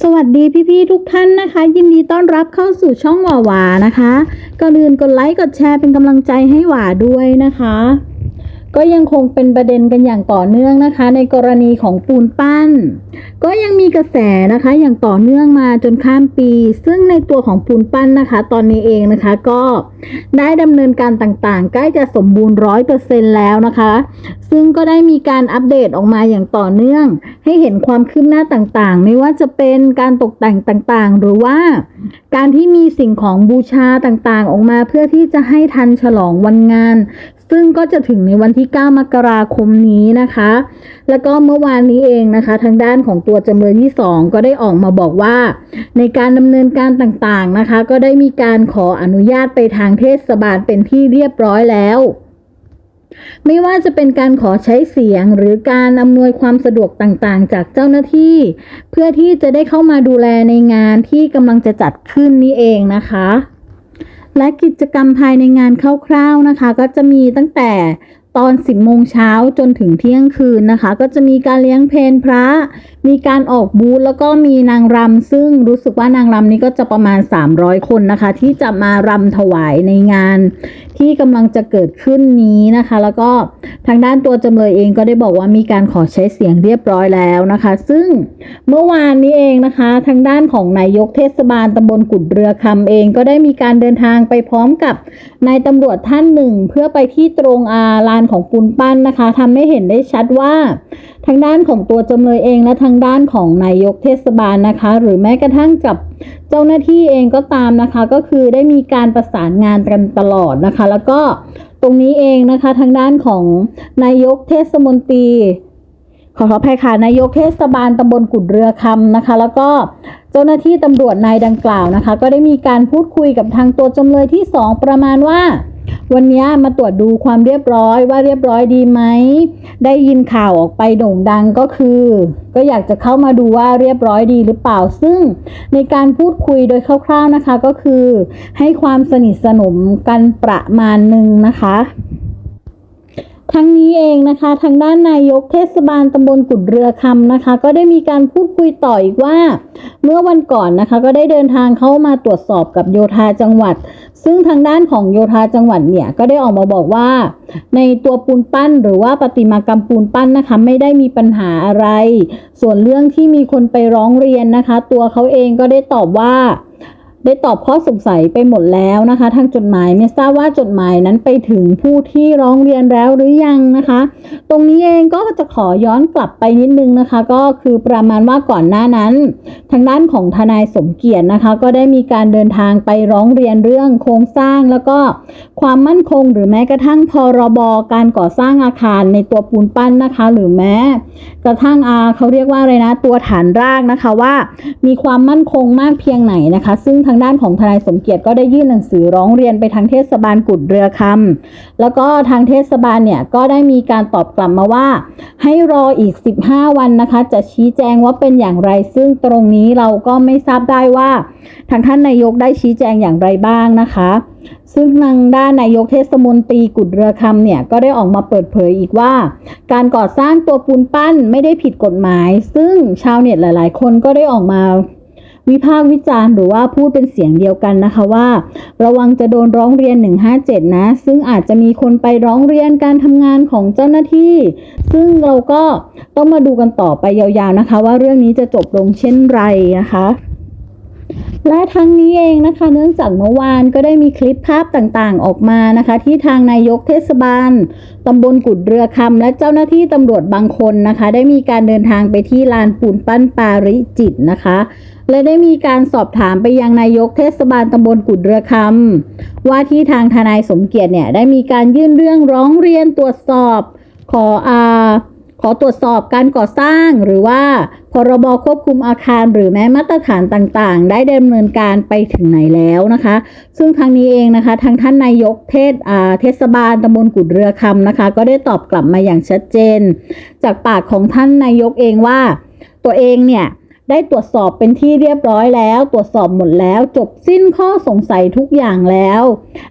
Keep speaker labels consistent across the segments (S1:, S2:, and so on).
S1: สวัสดีพี่ๆทุกท่านนะคะ ยินดีต้อนรับเข้าสู่ช่องหวาหวานะคะก่อนอื่นกดไลค์กดแชร์เป็นกำลังใจให้หวาด้วยนะคะ ก็ยังคงเป็นประเด็นกันอย่างต่อเนื่องนะคะ ในกรณีของปูนปั้น ก็ยังมีกระแสนะคะอย่างต่อเนื่องมาจนข้ามปี ซึ่งในตัวของปูนปั้นนะคะ ตอนนี้เองนะคะก็ได้ดำเนินการต่างๆ ใกล้จะสมบูรณ์ร้อยเปอร์เซ็นแล้วนะคะ ซึ่งก็ได้มีการอัปเดตออกมาอย่างต่อเนื่อง ให้เห็นความคืบหน้าต่างๆ ไม่ว่าจะเป็นการตกแต่งต่างๆ หรือว่า การที่มีสิ่งของบูชาต่างๆ ออกมาเพื่อที่จะให้ทันฉลองวันงาน ซึ่งก็จะถึงในวันที่ 9 มกราคมนี้นะคะ แล้วก็เมื่อวานนี้เองนะคะ ทางด้านของตัวจำเลยที่ 2 ก็ได้ออกมาบอกว่า ในการดำเนินการต่างๆนะคะ ก็ได้มีการขออนุญาตไปทางเทศบาลเป็นที่เรียบร้อยแล้วไม่ว่าจะเป็นการขอใช้เสียงหรือการอำนวยความสะดวกต่างๆ จากเจ้าหน้าที่ เพื่อที่จะได้เข้ามาดูแลในงานที่กำลังจะจัดขึ้นนี่เองนะคะ และกิจกรรมภายในงานคร่าวๆนะคะ ก็จะมีตั้งแต่ ตอน 10 โมงเช้าจนถึงเที่ยงคืนนะคะ ก็จะมีการเลี้ยงเพลพระ มีการออกบูธแล้วก็มีนางรำซึ่งรู้สึกว่านางรำนี้ก็จะประมาณ 300 คนนะคะ ที่จะมารำถวายในงาน ที่กำลังจะเกิดขึ้นนี้นะคะ แล้วก็ทางด้านตัวจำเลยเองก็ได้บอกว่ามีการขอใช้เสียงเรียบร้อยแล้วนะคะ ซึ่งเมื่อวานนี้เองนะคะ ทางด้านของนายกเทศบาลตำบลกุดเรือคำเอง ก็ได้มีการเดินทางไปพร้อมกับนายตำรวจท่านหนึ่ง เพื่อไปที่ตรงอาลานของปูนปั้นนะคะทำให้เห็นได้ชัดว่า ทางด้านของตัวจำเลยเองและทางด้านของนายกเทศบาลนะคะ หรือแม้กระทั่งกับเจ้าหน้าที่เองก็ตามนะคะ ก็คือได้มีการประสานงานกันตลอดนะคะ แล้วก็ตรงนี้เองนะคะ ทางด้านของนายกเทศมนตรีขอขอภัยค่ะนายกเทศบาลตำบลกุดเรือคำนะคะ แล้วก็เจ้าหน้าที่ตำรวจนายดังกล่าวนะคะ ก็ได้มีการพูดคุยกับทางตัวจำเลยที่สองประมาณว่า วันนี้มาตรวจดูความเรียบร้อยว่าเรียบร้อยดีไหม ได้ยินข่าวออกไปโด่งดังก็คือ ก็อยากจะเข้ามาดูว่าเรียบร้อยดีหรือเปล่า ซึ่งในการพูดคุยโดยคร่าวๆนะคะก็คือ ให้ความสนิทสนมกันประมาณหนึ่งนะคะ ทั้งนี้เองนะคะ ทางด้านนายกเทศบาลตำบลกุดเรือคำนะคะ ก็ได้มีการพูดคุยต่ออีกว่า เมื่อวันก่อนนะคะ ก็ได้เดินทางเข้ามาตรวจสอบกับโยธาจังหวัด ซึ่งทางด้านของโยธาจังหวัดเนี่ยก็ได้ออกมาบอกว่า ในตัวปูนปั้นหรือว่าประติมากรรมปูนปั้นนะคะไม่ได้มีปัญหาอะไร ส่วนเรื่องที่มีคนไปร้องเรียนนะคะ ตัวเขาเองก็ได้ตอบว่า ได้ตอบข้อสงสัยไปหมดแล้วนะคะ ทางจดหมายไม่ทราบว่าจดหมายนั้นไปถึงผู้ที่ร้องเรียนแล้วหรือยังนะคะ ตรงนี้เองก็จะขอย้อนกลับไปนิดนึงนะคะ ก็คือประมาณว่าก่อนหน้านั้น ทางด้านของทนายสมเกียรตินะคะ ก็ได้มีการเดินทางไปร้องเรียนเรื่องโครงสร้างแล้วก็ความมั่นคงหรือแม้กระทั่งพรบการก่อสร้างอาคารในตัวปูนปั้นนะคะ หรือแม้กระทั่งอาเขาเรียกว่าอะไรนะ ตัวฐานรากนะคะว่า มีความมั่นคงมากเพียงไหนนะคะ ซึ่งทางางด้านของทนายสมเกียรติก็ได้ยื่นหนังสือร้องเรียนไปทางเทศบาลกุดเรือคำแล้วก็ทางเทศบาลเนี่ยก็ได้มีการตอบกลับมาว่า ให้รออีก 15 วันนะคะ จะชี้แจงว่าเป็นอย่างไร ซึ่งตรงนี้เราก็ไม่ทราบได้ว่า ทางท่านนายกได้ชี้แจงอย่างไรบ้างนะคะ ซึ่งทางด้านนายกเทศมนตรีกุดเรือคำเนี่ยก็ได้ออกมาเปิดเผยอีกว่า การก่อสร้างตัวปูนปั้นไม่ได้ผิดกฎหมาย ซึ่งชาวเน็ตหลาย ๆ คนก็ได้ออกมา วิพากษ์วิจารณ์หรือว่าพูดเป็นเสียงเดียวกันนะคะว่า ระวังจะโดนร้องเรียน 157 นะ ซึ่งอาจจะมีคนไปร้องเรียนการทำงานของเจ้าหน้าที่ ซึ่งเราก็ต้องมาดูกันต่อไปยาวๆนะคะ ว่าเรื่องนี้จะจบลงเช่นไรนะคะและทั้งนี้เองนะคะ เนื่องจากเมื่อวานก็ได้มีคลิปภาพต่างๆออกมานะคะ ที่ทางนายกเทศบาลตำบลกุดเรือคำและเจ้าหน้าที่ตำรวจบางคนนะคะ ได้มีการเดินทางไปที่ลานปูนปั้นปาริจิตนะคะ และได้มีการสอบถามไปยังนายกเทศบาลตำบลกุดเรือคำว่าที่ทางทนายสมเกียรติเนี่ยได้มีการยื่นเรื่องร้องเรียนตรวจสอบขออาขอตรวจสอบการก่อสร้างหรือว่าพรบควบคุมอาคารหรือแม้มาตรฐานต่างๆ ได้ดำเนินการไปถึงไหนแล้วนะคะ ซึ่งทางนี้เองนะคะ ทางท่านนายกเทศเทศบาลตำบลกุดเรือคำนะคะ ก็ได้ตอบกลับมาอย่างชัดเจน จากปากของท่านนายกเองว่า ตัวเองเนี่ย ได้ตรวจสอบเป็นที่เรียบร้อยแล้ว ตรวจสอบหมดแล้ว จบสิ้นข้อสงสัยทุกอย่างแล้ว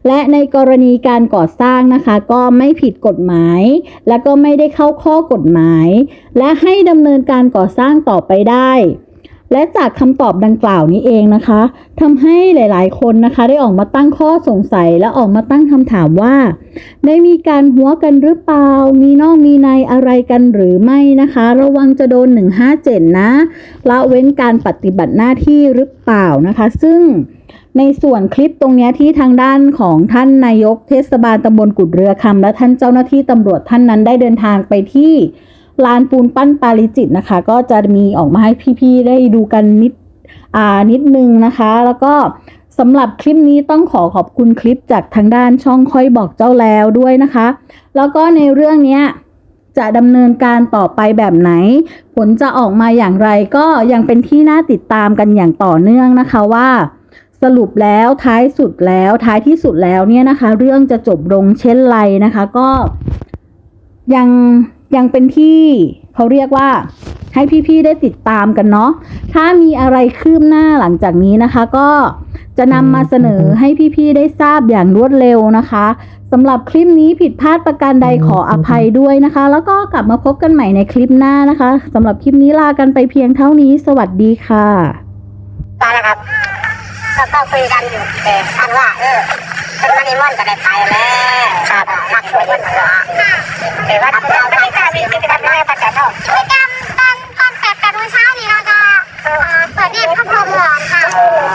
S1: และในกรณีการก่อสร้างนะคะ ก็ไม่ผิดกฎหมาย และก็ไม่ได้เข้าข้อกฎหมาย และให้ดำเนินการก่อสร้างต่อไปได้ และจากคำตอบดังกล่าวนี้เองนะคะทำให้หลาย ๆ คนนะคะ ได้ออกมาตั้งข้อสงสัยและออกมาตั้งคำถามว่า ได้มีการหัวกันหรือเปล่า มีนอกมีในอะไรกันหรือไม่นะคะ ระวังจะโดน 157 นะละเว้นการปฏิบัติหน้าที่หรือเปล่านะคะ ซึ่งในส่วนคลิปตรงนี้ที่ทางด้านของท่านนายกเทศบาลตำบลกุดเรือคำและท่านเจ้าหน้าที่ตำรวจท่านนั้นได้เดินทางไปที่ ลานปูนปั้นปาริจิตนะคะ ก็จะมีออกมาให้พี่ๆได้ดูกันนิดอ่านิดนึงนะคะ แล้วก็สำหรับคลิปนี้ต้องขอขอบคุณคลิปจากทางด้านช่องค่อยบอกเจ้าแล้วด้วยนะคะ แล้วก็ในเรื่องนี้จะดำเนินการต่อไปแบบไหน ผลจะออกมาอย่างไรก็ยังเป็นที่น่าติดตามกันอย่างต่อเนื่องนะคะว่า สรุปแล้วท้ายสุดแล้วท้ายที่สุดแล้วเนี่ยนะคะ เรื่องจะจบลงเช่นไรนะคะ ก็ยัง ยังเป็นที่เขาเรียกว่าให้พี่ๆได้ติดตามกันเนาะ ถ้ามีอะไรคืบหน้าหลังจากนี้นะคะ ก็จะนำมาเสนอให้พี่ๆได้ทราบอย่างรวดเร็วนะคะสำหรับคลิปนี้ผิดพลาดประการใดขออภัยด้วยนะคะ แล้วก็กลับมาพบกันใหม่ในคลิปหน้านะคะสำหรับคลิปนี้ลากันไปเพียงเท่านี้ สวัสดีค่ะ
S2: ตายแล้วครับ ก็ก็คุยกันอยู่แต่ท่านว่าเออเป็นมันนิมนต์ก็ได้ไปแล้วครับนักช่วยกันเหรอแต่ว่าเราไม่ได้มีกิจกรรมอะไรประจำเนาะ
S3: กิจกรรมตอนตอนแปดแปดโมงเช้านี่เราจะเอ่อเปิดเรียนพระพรหมหลอนค่ะ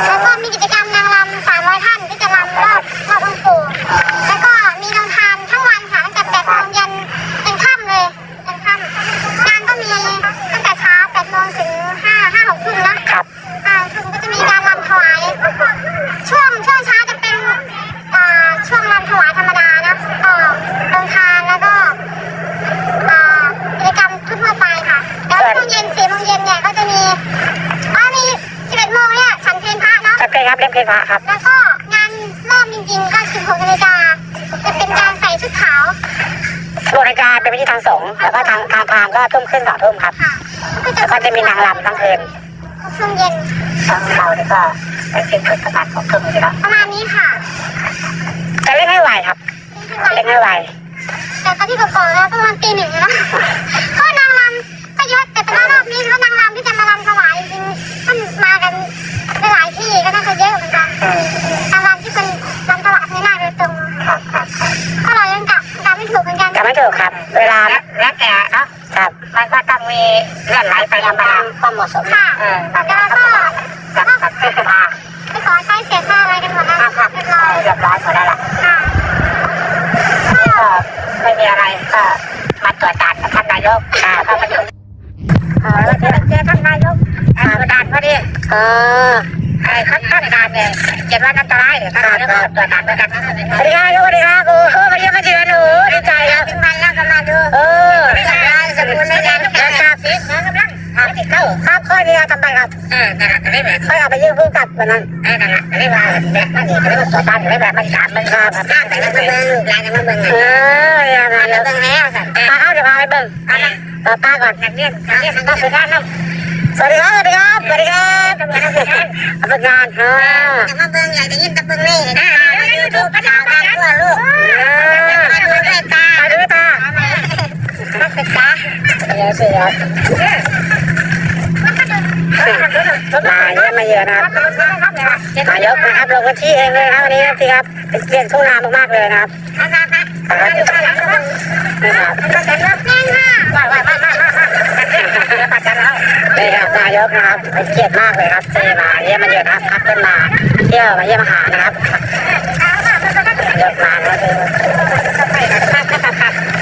S3: แล้วก็มีกิจกรรมนางรำสามร้อยท่านที่จะรำรอบรอบองค์ปู่แล้วก็มีโรงทานทั้งวันค่ะตั้งแต่แปดโมงยันยันค่ำเลยยันค่ำงานก็มีตั้งแต่เช้าแปดโมงถึงห้าห้าหกทุ่มนะครับ อ่าถึงก็จะมีการรำถวาย ช่วงช่วงเช้าจะเป็นอ่าช่วงรำถวายธรรมดานะก็โรงทานแล้วก็ อ่ากิจกรรมทั่วๆไปค่ะแล้วช่วงเย็นสี่โมงเย็นเนี่ยก็จะมีอ๋อมีสิบเอ็ดโมงเนี่ยฉันเพลพระเนาะ
S2: โอเคครับเล่มเพลงพระครับ
S3: แล้วก็งานเริ่มจริงๆก็สิบหกนาฬิกาจะเป็นการใส่ชุดขาว
S2: บริการเป็นวิธีทางสงฆ์แล้วก็ทางทางพราหมณ์ก็ทุ่มขึ้นสองทุ่มครับ
S3: ค่ะก็
S2: แล้วก็จะมีนางรำทั้งคืน
S3: ช่วงเย็น
S2: ทางเราเนี่ยก็เป็นสิ่งที่ประกาศของทุ่มอยู่แล้ว
S3: ประมาณนี้ค่ะ
S2: จะเล่นให้ไวครับเล่นให้ไว
S3: แต่ตอนที่ก่อนแล้วประมาณตีหนึ่งแล้วก็นางรำก็เยอะแต่เป็นรอบนี้เขานางรำที่จะมารำถวายจริงๆท่านมากันหลายที่ ก็น่าจะเยอะเหมือนกันนางรำที่เป็นรำถวายพระนาคโดยตรง
S2: ครับครับ
S3: ก็เรายังกลับกลับไม่ถูกเหมือนกัน
S2: จะไม่ถูกครับ เวลาแล้วแต่เนาะครับมันก็ต้องมีเลื่อนไหลไปตามความเหมาะสม
S3: ค่ะ
S2: เออ
S3: แต่ก็ก็
S2: ครับครับครับครับ
S3: ไม่ขอใช้เสียค่าอะไรกันหมดแล้ว
S2: ครับ
S3: เรียบร้อย
S2: เรียบร้อยหมดแล้วล่ะ
S3: ค่ะ
S2: ก็ไม่มีอะไรก็มาตรวจสอบกับท่านนายกอ่าเข้ามาดูเออแล้วเจอเจอท่านนายกอ่าตรวจสอบพอดีเออ ไอ้ขั้นขั้นการเนี่ยเจ็ดวันอันตรายเดี๋ยวท่านนายกตรวจสอบด้วยกันสวัสดีครับสวัสดีครับโอ้โหมาเยี่ยมมาเจอหนูดีใจครับ
S3: ถึงมาแล้วกำลังดู
S2: เออสกุลในงานราคาฟิกนะกำลังทำติดเข้าครับค่อยมีทำไปครับเออนั่นแหละได้แบบค่อยเอาไปยื่นผู้กับวันนั้นเออนั่นแหละได้ว่าแบบนั่นเองได้มาตรวจสอบได้แบบมันสามมันครับข้างแต่ละเบิ่งรายกันมาเบิ่งเออยังไงเบิ่งแล้วสั่นเอาเดี๋ยวพาไปเบิ่งเอานะต่อตาก่อนนักเรียนนักเรียนทางด้านสุดด้านน้ำ สวัสดีครับสวัสดีครับสวัสดีครับทำงานทำงานทำงานเออ
S3: จะมาเบิ่งอยากจะยินตะเบิ่งนี่
S2: อ่ายูทูบก็ทำงานทั่วโลก
S3: มาดูด้วยตา
S2: มาดูตา
S3: มาศึกษา
S2: เยอะสิครับมาเยอะมาเยอะนะครับนายกนะครับลงพื้นที่เองเลยครับวันนี้ครับพี่ครับเป็นเปลี่ยนทุ่งนามากๆเลยนะครับนะครับ นี่ครับนายกนะครับเป็นเกียรติมากเลยครับที่มาเยี่ยมมาเยอนนะครับพักขึ้นมาเที่ยวมาเยี่ยมหานะครับนายกมานะครับ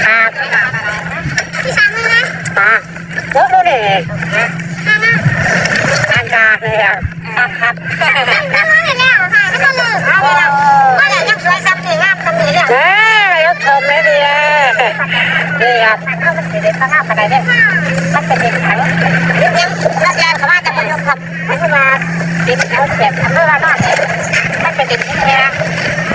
S2: ครับ
S3: พี่สามมือนะ
S2: มายกดูดิทางการเลยครับครับครับ
S3: แล้วมาเห็นแล้วค่ะไม่ต้องเลิกว่าแต่ยังสวยซ้ำถึงงามซ้ำถึงเนี่ย
S2: เอ้ยยกชมเลยดี นี่ครับเอามันเป็นข้างหน้าอะไรเนี่ยมันเป็นเด็กขังเลี้ยงรับแรงเขามาจากพยมครับไม่ใช่มาดินเขาเสียบทำเมื่อวานนอนมันเป็นเด็กที่เนี่ย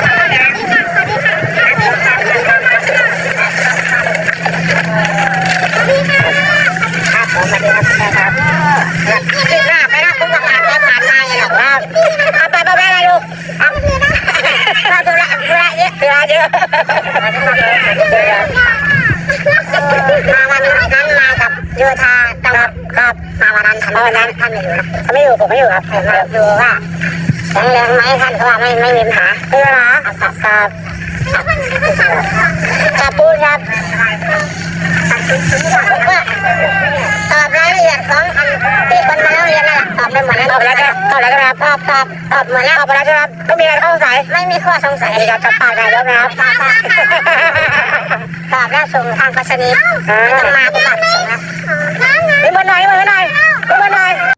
S3: สวัสดีค่ะสวัสดีค่ะสวัสดีค่ะสวัสดีค่ะ
S2: ครับผมมาดีครับนะครับขึ้นหน้าไปนะคุณประกาศไปผ่านมาเยอก เอาไปไปไปอะไราเอาตัวละตัวละเยอะตัวละเยอะมาวันนั้นท่านไม่อยู่นะเขาไม่อยู่ผมไม่อยู่ครับผมดูว่าแข็งแรงไหมท่านเขาว่าไม่ไม่มีปัญหาไม่มีปัญหาครับครับครับพูดครับตอบรายละเอียดของอันที่คนมาเล่าเรียนนั่นแหละตอบไปหมดแล้วตอบแล้วครับตอบแล้วครับตอบตอบตอบหมดแล้วตอบแล้วครับไม่มีอะไรข้อสงสัยไม่มีข้อสงสัยครับจะปากนายกนะครับตอบแล้วส่งทางพัสนีไม่ต้องมาปฏิบัติส่งนะ
S3: น้ำนะ
S2: นี่มาหน่อยมาหน่อย มาหน่อย